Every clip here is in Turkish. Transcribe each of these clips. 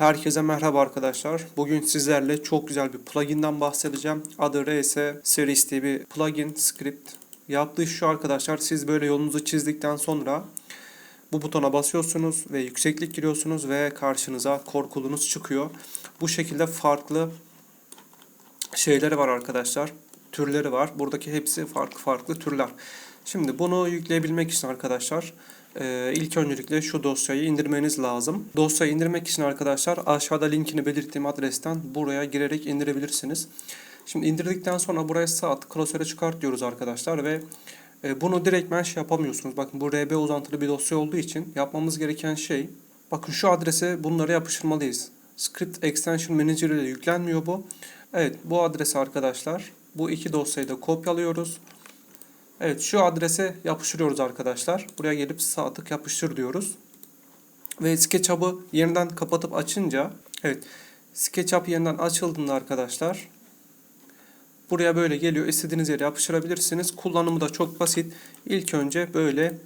Herkese merhaba arkadaşlar. Bugün sizlerle çok güzel bir pluginden bahsedeceğim. Adı RS Series diye bir plugin script. Yaptığı şu arkadaşlar siz böyle yolunuzu çizdikten sonra bu butona basıyorsunuz ve yükseklik giriyorsunuz ve karşınıza korkulunuz çıkıyor. Bu şekilde farklı şeyleri var arkadaşlar. Türleri var. Buradaki hepsi farklı farklı türler. Şimdi bunu yükleyebilmek için arkadaşlar e, ilk öncelikle şu dosyayı indirmeniz lazım. Dosyayı indirmek için arkadaşlar aşağıda linkini belirttiğim adresten buraya girerek indirebilirsiniz. Şimdi indirdikten sonra buraya sağ tık klasöre çıkart diyoruz arkadaşlar ve e, bunu direktmen şey yapamıyorsunuz. Bakın bu RB uzantılı bir dosya olduğu için yapmamız gereken şey bakın şu adrese bunları yapıştırmalıyız. Script Extension Manager ile yüklenmiyor bu. Evet bu adrese arkadaşlar bu iki dosyayı da kopyalıyoruz. Evet şu adrese yapıştırıyoruz arkadaşlar. Buraya gelip sağ tık yapıştır diyoruz. Ve SketchUp'ı yeniden kapatıp açınca evet SketchUp yeniden açıldığında arkadaşlar buraya böyle geliyor. İstediğiniz yere yapıştırabilirsiniz. Kullanımı da çok basit. İlk önce böyle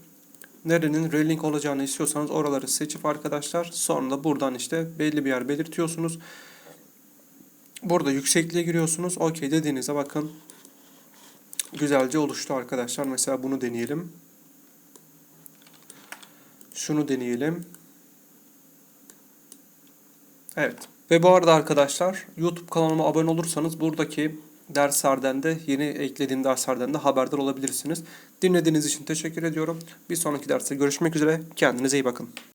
nerenin relink olacağını istiyorsanız oraları seçip arkadaşlar sonra da buradan işte belli bir yer belirtiyorsunuz. Burada yüksekliğe giriyorsunuz. Okey dediğinizde bakın güzelce oluştu arkadaşlar. Mesela bunu deneyelim. Şunu deneyelim. Evet. Ve bu arada arkadaşlar YouTube kanalıma abone olursanız buradaki derslerden de yeni eklediğim derslerden de haberdar olabilirsiniz. Dinlediğiniz için teşekkür ediyorum. Bir sonraki derste görüşmek üzere. Kendinize iyi bakın.